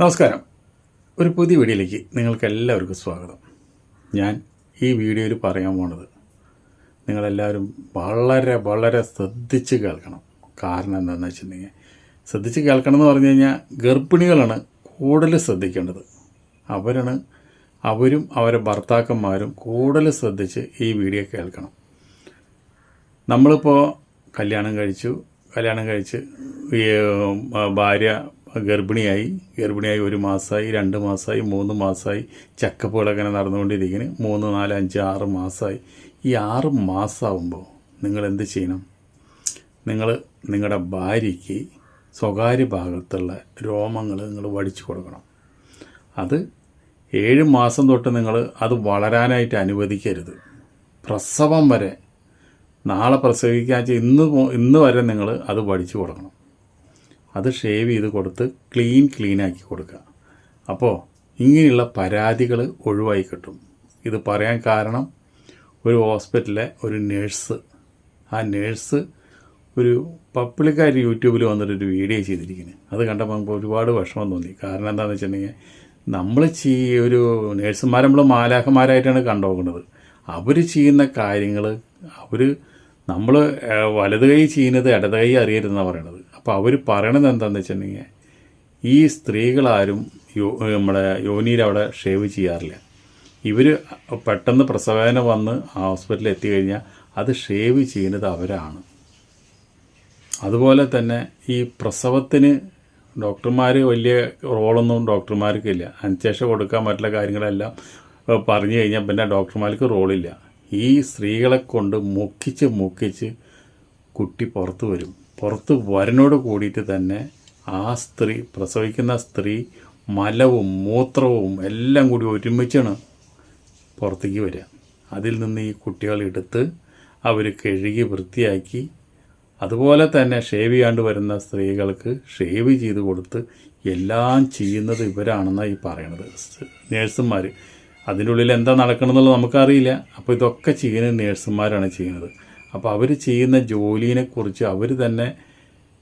നമസ്കാരം. ഒരു പുതിയ വീഡിയോയിലേക്ക് നിങ്ങൾക്ക് എല്ലാവർക്കും സ്വാഗതം. ഞാൻ ഈ വീഡിയോയിൽ പറയാൻ പോണത് നിങ്ങളെല്ലാവരും വളരെ വളരെ ശ്രദ്ധിച്ച് കേൾക്കണം. കാരണം എന്താണെന്ന് വെച്ചിട്ടുണ്ടെങ്കിൽ ശ്രദ്ധിച്ച് കേൾക്കണം എന്ന് പറഞ്ഞു കഴിഞ്ഞാൽ ഗർഭിണികളാണ് കൂടുതൽ ശ്രദ്ധിക്കേണ്ടത്. അവരാണ് അവരും അവരെ ഭർത്താക്കന്മാരും കൂടുതൽ ശ്രദ്ധിച്ച് ഈ വീഡിയോ കേൾക്കണം. നമ്മളിപ്പോൾ കല്യാണം കഴിച്ചു കല്യാണം കഴിച്ച് ഭാര്യ ഗർഭിണിയായി ഗർഭിണിയായി ഒരു മാസമായി രണ്ട് മാസമായി മൂന്ന് മാസമായി ചക്കപ്പുകളങ്ങനെ നടന്നുകൊണ്ടിരിക്കുന്നു. മൂന്ന് നാല് അഞ്ച് ആറ് മാസമായി. ഈ ആറ് മാസമാകുമ്പോൾ നിങ്ങൾ എന്ത് ചെയ്യണം? നിങ്ങൾ നിങ്ങളുടെ ഭാര്യയ്ക്ക് സ്വകാര്യ ഭാഗത്തുള്ള രോമങ്ങൾ നിങ്ങൾ വടിച്ചു കൊടുക്കണം. അത് ഏഴ് മാസം തൊട്ട് നിങ്ങൾ അത് വളരാനായിട്ട് അനുവദിക്കരുത്. പ്രസവം വരെ നാളെ പ്രസവിക്കാൻ ഇന്ന് ഇന്ന് വരെ നിങ്ങൾ അത് വടിച്ചു കൊടുക്കണം. അത് ഷേവ് ചെയ്ത് കൊടുത്ത് ക്ലീൻ ക്ലീനാക്കി കൊടുക്കുക. അപ്പോൾ ഇങ്ങനെയുള്ള പരാതികൾ ഒഴിവായി കിട്ടും. ഇത് പറയാൻ കാരണം ഒരു ഹോസ്പിറ്റലിലെ ഒരു നേഴ്സ് ആ നേഴ്സ് ഒരു പബ്ലിക്കായിട്ട് യൂട്യൂബിൽ വന്നിട്ടൊരു വീഡിയോ ചെയ്തിരിക്കുന്നത് അത് കണ്ടപ്പോൾ നമുക്ക് ഒരുപാട് വിഷമം തോന്നി. കാരണം എന്താണെന്ന് വെച്ചിട്ടുണ്ടെങ്കിൽ നമ്മൾ ചെയ്യ ഒരു നേഴ്സുമാർ നമ്മൾ മാലാഖമാരായിട്ടാണ് കണ്ടുപോകുന്നത്. അവർ ചെയ്യുന്ന കാര്യങ്ങൾ അവർ നമ്മൾ വലത് കൈ ചെയ്യുന്നത് ഇടത് കൈ അറിയരുതെന്നാണ് പറയണത്. അപ്പോൾ അവർ പറയണത് എന്താണെന്ന് വെച്ചിട്ടുണ്ടെങ്കിൽ ഈ സ്ത്രീകളാരും യോ നമ്മുടെ യോനിയിൽ അവിടെ ഷേവ് ചെയ്യാറില്ല. ഇവർ പെട്ടെന്ന് പ്രസവേദന വന്ന് ഹോസ്പിറ്റലിൽ എത്തിക്കഴിഞ്ഞാൽ അത് ഷേവ് ചെയ്യുന്നത് അവരാണ്. അതുപോലെ തന്നെ ഈ പ്രസവത്തിന് ഡോക്ടർമാർ വലിയ റോളൊന്നും ഡോക്ടർമാർക്കില്ല. അനുശേഷം കൊടുക്കാൻ മറ്റുള്ള കാര്യങ്ങളെല്ലാം പറഞ്ഞു കഴിഞ്ഞാൽ പിന്നെ ഡോക്ടർമാർക്ക് റോളില്ല. ഈ സ്ത്രീകളെ കൊണ്ട് മുക്കിച്ച് മുക്കിച്ച് കുട്ടി പുറത്തു വരും. പുറത്ത് വരനോട് കൂടിയിട്ട് തന്നെ ആ സ്ത്രീ പ്രസവിക്കുന്ന സ്ത്രീ മലവും മൂത്രവും എല്ലാം കൂടി ഒരുമിച്ചാണ് പുറത്തേക്ക് വരിക. അതിൽ നിന്ന് ഈ കുട്ടികൾ എടുത്ത് അവർ കഴുകി വൃത്തിയാക്കി അതുപോലെ തന്നെ ഷേവ് ചെയ്യാണ്ട് വരുന്ന സ്ത്രീകൾക്ക് ഷേവ് ചെയ്ത് കൊടുത്ത് എല്ലാം ചെയ്യുന്നത് ഇവരാണെന്നാണ് ഈ പറയണത്. നേഴ്സുമാർ അതിന്റെ ഉള്ളിൽ എന്താ നടക്കണമെന്നുള്ളത് നമുക്കറിയില്ല. അപ്പോൾ ഇതൊക്കെ ചെയ്യുന്നത് നേഴ്സുമാരാണ് ചെയ്യുന്നത്. അപ്പോൾ അവർ ചെയ്യുന്ന ജോലിയെക്കുറിച്ച് അവർ തന്നെ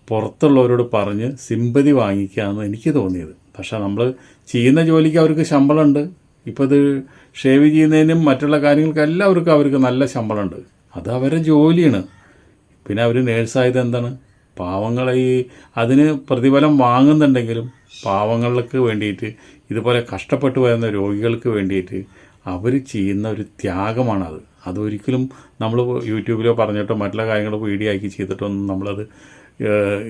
പുറത്തുള്ളവരോട് പറഞ്ഞ് സിമ്പതി വാങ്ങിക്കുകയെന്ന് എനിക്ക് തോന്നിയത്. പക്ഷേ നമ്മൾ ചെയ്യുന്ന ജോലിക്ക് അവർക്ക് ശമ്പളമുണ്ട്. ഇപ്പോൾ ഇത് ഷേവ് ചെയ്യുന്നതിനും മറ്റുള്ള കാര്യങ്ങൾക്കെല്ലാം എല്ലാവർക്കും അവർക്ക് നല്ല ശമ്പളമുണ്ട്. അത് അവരുടെ ജോലിയാണ്. പിന്നെ അവർ നേഴ്സായത് എന്താണ്? പാവങ്ങളെ ഈ അതിന് പ്രതിഫലം വാങ്ങുന്നുണ്ടെങ്കിലും പാവങ്ങൾക്ക് വേണ്ടിയിട്ട് ഇതുപോലെ കഷ്ടപ്പെട്ടു വരുന്ന രോഗികൾക്ക് വേണ്ടിയിട്ട് അവർ ചെയ്യുന്ന ഒരു ത്യാഗമാണത്. അതൊരിക്കലും നമ്മൾ യൂട്യൂബിലോ പറഞ്ഞിട്ടോ മറ്റുള്ള കാര്യങ്ങളോ വീഡിയോ ആക്കി ചെയ്തിട്ടൊന്നും നമ്മളത്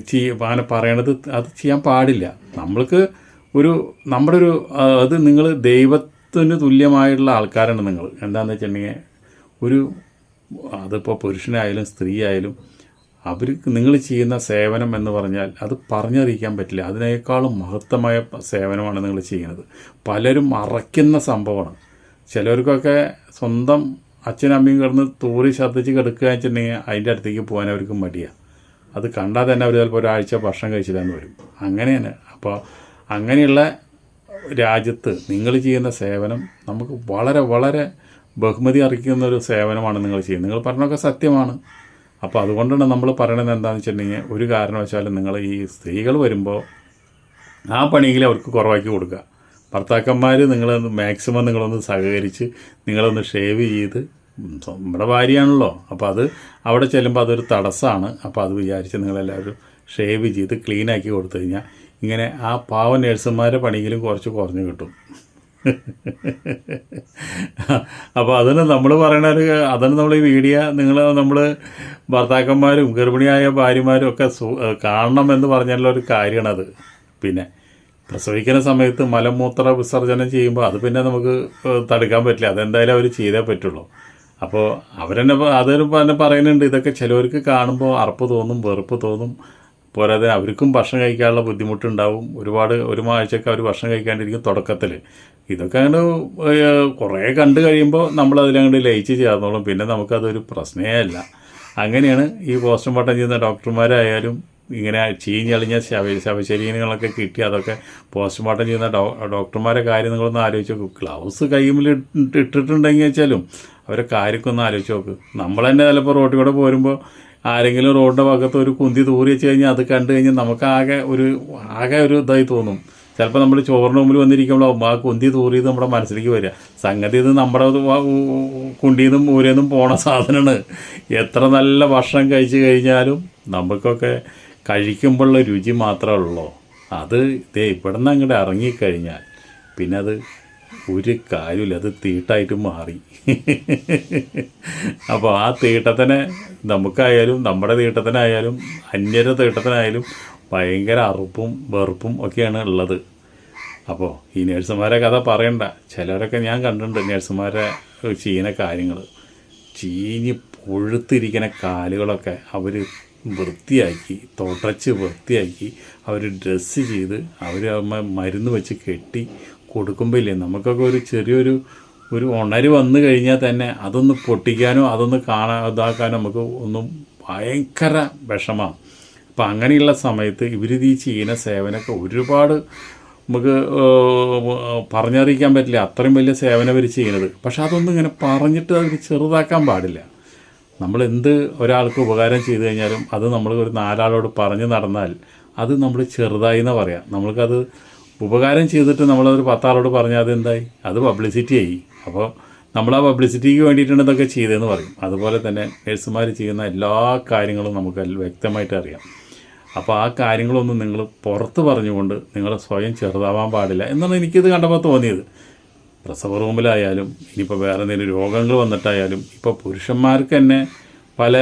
ചെയ്യ അങ്ങനെ പറയണത് അത് ചെയ്യാൻ പാടില്ല. നമ്മൾക്ക് ഒരു നമ്മുടെ ഒരു അത് നിങ്ങൾ ദൈവത്തിന് തുല്യമായിട്ടുള്ള ആൾക്കാരാണ് നിങ്ങൾ എന്താണെന്ന് വെച്ചിട്ടുണ്ടെങ്കിൽ ഒരു അതിപ്പോൾ പുരുഷനായാലും സ്ത്രീ ആയാലും അവർക്ക് നിങ്ങൾ ചെയ്യുന്ന സേവനം എന്ന് പറഞ്ഞാൽ അത് പറഞ്ഞറിയിക്കാൻ പറ്റില്ല. അതിനേക്കാളും മഹത്തമായ സേവനമാണ് നിങ്ങൾ ചെയ്യുന്നത്. പലരും മറയ്ക്കുന്ന സംഭവമാണ്. ചിലർക്കൊക്കെ സ്വന്തം അച്ഛനും അമ്മയും കിടന്ന് തൂറി ഛർദ്ദിച്ച് കിടക്കുക വെച്ചിട്ടുണ്ടെങ്കിൽ അതിന്റെ അടുത്തേക്ക് പോകാൻ അവർക്ക് മടിയാണ് അത് കണ്ടാൽ തന്നെ അവർ ചിലപ്പോൾ ഒരാഴ്ച ഭക്ഷണം കഴിച്ചില്ലെന്ന് വരും. അങ്ങനെയാണ്. അപ്പോൾ അങ്ങനെയുള്ള രാജ്യത്ത് നിങ്ങൾ ചെയ്യുന്ന സേവനം നമുക്ക് വളരെ വളരെ ബഹുമതി അറിയിക്കുന്ന ഒരു സേവനമാണ് നിങ്ങൾ ചെയ്യുന്നത്. നിങ്ങൾ പറഞ്ഞൊക്കെ സത്യമാണ്. അപ്പോൾ അതുകൊണ്ടാണ് നമ്മൾ പറയണത് എന്താണെന്ന് വെച്ചിട്ടുണ്ടെങ്കിൽ ഒരു കാരണവശാലും നിങ്ങൾ ഈ സ്ത്രീകൾ വരുമ്പോൾ ആ പണിയിൽ അവർക്ക് കുറവാക്കി കൊടുക്കുക. ഭർത്താക്കന്മാർ നിങ്ങളൊന്ന് മാക്സിമം നിങ്ങളൊന്ന് സഹകരിച്ച് നിങ്ങളൊന്ന് ഷേവ് ചെയ്ത് നമ്മുടെ ഭാര്യയാണല്ലോ. അപ്പോൾ അത് അവിടെ ചെല്ലുമ്പോൾ അതൊരു തടസ്സമാണ് അപ്പോൾ അത് വിചാരിച്ച് നിങ്ങളെല്ലാവരും ഷേവ് ചെയ്ത് ക്ലീനാക്കി കൊടുത്തു കഴിഞ്ഞാൽ ഇങ്ങനെ ആ പാവ നേഴ്സുമാരെ പണിയിലും കുറച്ച് കുറഞ്ഞു കിട്ടും. അപ്പോൾ അതിന് നമ്മൾ പറയണ ഒരു അതിന് നമ്മൾ ഈ വീഡിയോ നിങ്ങൾ നമ്മൾ ഭർത്താക്കന്മാരും ഗർഭിണിയായ ഭാര്യമാരും ഒക്കെ കാണണം എന്ന് പറഞ്ഞുള്ള ഒരു കാര്യമാണത്. പിന്നെ പ്രസവിക്കുന്ന സമയത്ത് മലമൂത്ര വിസർജനം ചെയ്യുമ്പോൾ അത് പിന്നെ നമുക്ക് തടുക്കാൻ പറ്റില്ല. അതെന്തായാലും അവർ ചെയ്തേ പറ്റുള്ളൂ. അപ്പോൾ അവരെന്നെ അതൊരു തന്നെ പറയുന്നുണ്ട്. ഇതൊക്കെ ചിലവർക്ക് കാണുമ്പോൾ അറപ്പ് തോന്നും വെറുപ്പ് തോന്നും. പോരാതെ അവർക്കും ഭക്ഷണം കഴിക്കാനുള്ള ബുദ്ധിമുട്ടുണ്ടാവും. ഒരുപാട് ഒരു ആഴ്ചയൊക്കെ അവർ ഭക്ഷണം കഴിക്കാണ്ടിരിക്കും തുടക്കത്തിൽ ഇതൊക്കെ അങ്ങനെ കുറേ കണ്ടു കഴിയുമ്പോൾ നമ്മൾ അതിലങ്ങോട്ട് ലയിച്ച് ചേർന്നോളും. പിന്നെ നമുക്കതൊരു പ്രശ്നമേ അല്ല. അങ്ങനെയാണ് ഈ പോസ്റ്റ്മോർട്ടം ചെയ്യുന്ന ഡോക്ടർമാരായാലും ഇങ്ങനെ ചീഞ്ഞളിഞ്ഞ ശവ ശവശരീരങ്ങളൊക്കെ കിട്ടി അതൊക്കെ പോസ്റ്റ്മോർട്ടം ചെയ്യുന്ന ഡോ ഡോക്ടർമാരെ കാര്യം നിങ്ങളൊന്ന് ആലോചിച്ച് നോക്ക്. ഗ്ലൗസ് കൈമിൽ ഇട്ടിട്ടുണ്ടെങ്കിൽ വെച്ചാലും അവരെ കാര്യമൊക്കെ ഒന്ന് ആലോചിച്ച് നോക്ക്. നമ്മൾ തന്നെ ചിലപ്പോൾ റോട്ടിൽ കൂടെ പോരുമ്പോൾ ആരെങ്കിലും റോഡിന്റെ ഭാഗത്ത് ഒരു കുന്തി തൂറി വെച്ച് കഴിഞ്ഞാൽ അത് കണ്ടു കഴിഞ്ഞാൽ നമുക്ക് ആകെ ഒരു ആകെ ഒരു ഇതായി തോന്നും. ചിലപ്പോൾ നമ്മൾ ചോറിന് മുമ്പിൽ വന്നിരിക്കുമ്പോൾ ആ കുന്തി തൂറിയത് നമ്മുടെ മനസ്സിലേക്ക് വരിക. സംഗതി ഇത് നമ്മുടെ കുണ്ടീന്നും വ- ഊ- കുണ്ടിയിൽ നിന്നും ഊരിൽ നിന്നും പോണ സാധനമാണ്. എത്ര നല്ല ഭക്ഷണം കഴിച്ചു കഴിഞ്ഞാലും നമുക്കൊക്കെ കഴിക്കുമ്പോഴുള്ള രുചി മാത്രമേ ഉള്ളൂ? അത് ദേ ഇവിടെ നിന്ന് അങ്ങോട്ട് ഇറങ്ങിക്കഴിഞ്ഞാൽ പിന്നെ അത് ഒരു കാര്യമില്ല അത് തീട്ടായിട്ട് മാറി. അപ്പോൾ ആ തീട്ടത്തിനെ നമുക്കായാലും നമ്മുടെ തീട്ടത്തിനായാലും അന്യരുടെ തീട്ടത്തിനായാലും ഭയങ്കര അറുപ്പും വെറുപ്പും ഒക്കെയാണ് ഉള്ളത്. അപ്പോൾ ഈ നേഴ്സുമാരെ കഥ പറയണ്ട. ചിലരൊക്കെ ഞാൻ കണ്ടിട്ടുണ്ട് നേഴ്സുമാരെ ചെയ്യുന്ന കാര്യങ്ങൾ ചീഞ്ഞ് പൊഴുത്തിരിക്കുന്ന കാലുകളൊക്കെ അവർ വൃത്തിയാക്കി തുടച്ച് വൃത്തിയാക്കി അവർ ഡ്രസ്സ് ചെയ്ത് അവർ മരുന്ന് വെച്ച് കെട്ടി കൊടുക്കുമ്പോൾ ഇല്ലേ നമുക്കൊക്കെ ഒരു ചെറിയൊരു ഒരു ഉണര് വന്നു കഴിഞ്ഞാൽ തന്നെ അതൊന്ന് പൊട്ടിക്കാനോ അതൊന്ന് കാണാൻ ഇതാക്കാനോ നമുക്ക് ഒന്നും ഭയങ്കര വിഷമമാണ് അപ്പം അങ്ങനെയുള്ള സമയത്ത് ഇവർ ഈ ചെയ്യുന്ന സേവനമൊക്കെ ഒരുപാട് നമുക്ക് പറഞ്ഞറിയിക്കാൻ പറ്റില്ല. അത്രയും വലിയ സേവനം അവർ ചെയ്യുന്നത്. പക്ഷെ അതൊന്നും ഇങ്ങനെ പറഞ്ഞിട്ട് അവർ ചെറുതാക്കാൻ പാടില്ല. നമ്മൾ എന്ത് ഒരാൾക്ക് ഉപകാരം ചെയ്തു കഴിഞ്ഞാലും അത് നമ്മൾ ഒരു നാലാളോട് പറഞ്ഞു നടന്നാൽ അത് നമ്മൾ ചെറുതായി എന്ന് പറയാം. നമ്മൾക്കത് ഉപകാരം ചെയ്തിട്ട് നമ്മളതൊരു പത്താളോട് പറഞ്ഞാൽ അതെന്തായി? അത് പബ്ലിസിറ്റി ആയി. അപ്പോൾ നമ്മൾ ആ പബ്ലിസിറ്റിക്ക് വേണ്ടിയിട്ടാണ് ഇതൊക്കെ ചെയ്തതെന്ന് പറയും. അതുപോലെ തന്നെ നേഴ്സുമാർ ചെയ്യുന്ന എല്ലാ കാര്യങ്ങളും നമുക്ക് വ്യക്തമായിട്ട് അറിയാം. അപ്പോൾ ആ കാര്യങ്ങളൊന്നും നിങ്ങൾ പുറത്ത് പറഞ്ഞുകൊണ്ട് നിങ്ങൾ സ്വയം ചെറുതാവാൻ പാടില്ല എന്നാണ് എനിക്കിത് കണ്ടപ്പോൾ തോന്നിയത്. പ്രസവ റൂമിലായാലും ഇനിയിപ്പോൾ വേറെ എന്തെങ്കിലും രോഗങ്ങൾ വന്നിട്ടായാലും ഇപ്പോൾ പുരുഷന്മാർക്ക് തന്നെ പല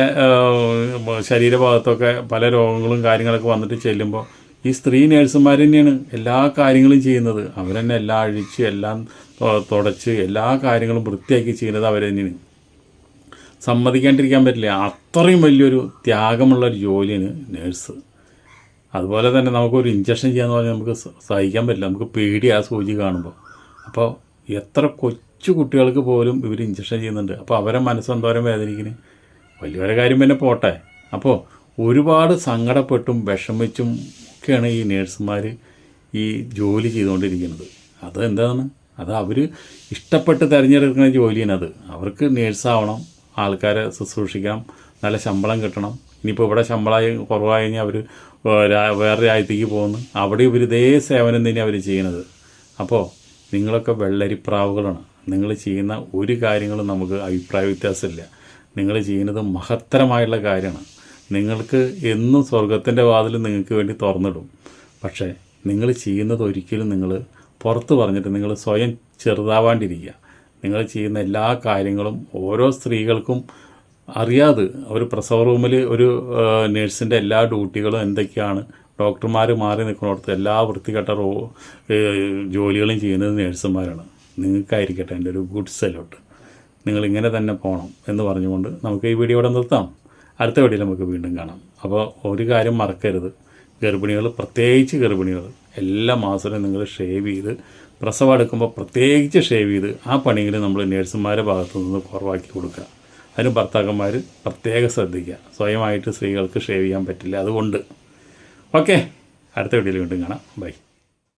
ശരീരഭാഗത്തൊക്കെ പല രോഗങ്ങളും കാര്യങ്ങളൊക്കെ വന്നിട്ട് ചെല്ലുമ്പോൾ ഈ സ്ത്രീ നേഴ്സുമാർ തന്നെയാണ് എല്ലാ കാര്യങ്ങളും ചെയ്യുന്നത്. അവർ തന്നെ എല്ലാം അഴിച്ച് എല്ലാം തുടച്ച് എല്ലാ കാര്യങ്ങളും വൃത്തിയാക്കി ചെയ്യുന്നത് അവർ തന്നെയാണ്. സമ്മതിക്കാണ്ടിരിക്കാൻ പറ്റില്ല. അത്രയും വലിയൊരു ത്യാഗമുള്ള ഒരു ജോലിയാണ് നേഴ്സ്. അതുപോലെ തന്നെ നമുക്കൊരു ഇഞ്ചക്ഷൻ ചെയ്യാന്ന് പറഞ്ഞാൽ നമുക്ക് സഹിക്കാൻ പറ്റില്ല. നമുക്ക് പേടി ആ സൂചി കാണുമ്പോൾ അപ്പോൾ എത്ര കൊച്ചു കുട്ടികൾക്ക് പോലും ഇവർ ഇഞ്ചക്ഷൻ ചെയ്യുന്നുണ്ട്. അപ്പോൾ അവരെ മനസ്സെന്തോരം വേദനിക്കുന്നത് വലിയൊരു കാര്യം പിന്നെ പോട്ടെ. അപ്പോൾ ഒരുപാട് സങ്കടപ്പെട്ടും വിഷമിച്ചും ഒക്കെയാണ് ഈ നേഴ്സുമാർ ഈ ജോലി ചെയ്തുകൊണ്ടിരിക്കുന്നത്. അത് എന്താണ്? അത് അവർ ഇഷ്ടപ്പെട്ട് തിരഞ്ഞെടുക്കുന്ന ജോലിയാണത് അവർക്ക് നേഴ്സാവണം ആൾക്കാരെ ശുശ്രൂഷിക്കണം നല്ല ശമ്പളം കിട്ടണം. ഇനിയിപ്പോൾ ഇവിടെ ശമ്പളമായി കുറവായി അവർ വേറെ രാജ്യത്തേക്ക് പോകുന്നു. അവിടെ ഇവർ ഇതേ സേവനം തന്നെയാണ് അവർ ചെയ്യുന്നത്. അപ്പോൾ നിങ്ങളൊക്കെ വെള്ളരിപ്രാവുകളാണ്. നിങ്ങൾ ചെയ്യുന്ന ഒരു കാര്യങ്ങളും നമുക്ക് അഭിപ്രായ വ്യത്യാസമില്ല. നിങ്ങൾ ചെയ്യുന്നത് മഹത്തരമായുള്ള കാര്യമാണ്. നിങ്ങൾക്ക് എന്നും സ്വർഗത്തിന്റെ വാതിൽ നിങ്ങൾക്ക് വേണ്ടി തുറന്നിടും. പക്ഷേ നിങ്ങൾ ചെയ്യുന്നത് ഒരിക്കലും നിങ്ങൾ പുറത്ത് പറഞ്ഞിട്ട് നിങ്ങൾ സ്വയം ചെറുതാവാണ്ടിരിക്കുക. നിങ്ങൾ ചെയ്യുന്ന എല്ലാ കാര്യങ്ങളും ഓരോ സ്ത്രീകൾക്കും അറിയാതെ ഒരു പ്രസവ റൂമിൽ ഒരു നേഴ്സിന്റെ എല്ലാ ഡ്യൂട്ടികളും എന്തൊക്കെയാണ് ഡോക്ടർമാർ മാറി നിൽക്കുന്നിടത്ത് എല്ലാ വൃത്തികെട്ട റോ ജോലികളും ചെയ്യുന്നത് നേഴ്സുമാരാണ്. നിങ്ങൾക്കായിരിക്കട്ടെ എന്റെ ഒരു ഗുഡ് സെലോട്ട് നിങ്ങൾ ഇങ്ങനെ തന്നെ പോകണം എന്ന് പറഞ്ഞുകൊണ്ട് നമുക്ക് ഈ വീഡിയോ ഇവിടെ നിർത്താം. അടുത്ത വീഡിയോയിൽ നമുക്ക് വീണ്ടും കാണാം. അപ്പോൾ ഒരു കാര്യം മറക്കരുത്. ഗർഭിണികൾ പ്രത്യേകിച്ച് ഗർഭിണികൾ എല്ലാ മാസവും നിങ്ങൾ ഷേവ് ചെയ്ത് പ്രസവം എടുക്കുമ്പോൾ പ്രത്യേകിച്ച് ഷേവ് ചെയ്ത് ആ പണിയിൽ നമ്മൾ നേഴ്സുമാരുടെ ഭാഗത്തു നിന്ന് കുറവാക്കി കൊടുക്കുക. അതിന് ഭർത്താക്കന്മാർ പ്രത്യേകം ശ്രദ്ധിക്കുക. സ്വയമായിട്ട് സ്ത്രീകൾക്ക് ഷേവ് ചെയ്യാൻ പറ്റില്ല. അതുകൊണ്ട് ഓക്കെ. അടുത്ത വീഡിയോയിൽ വീണ്ടും കാണാം. ബൈ.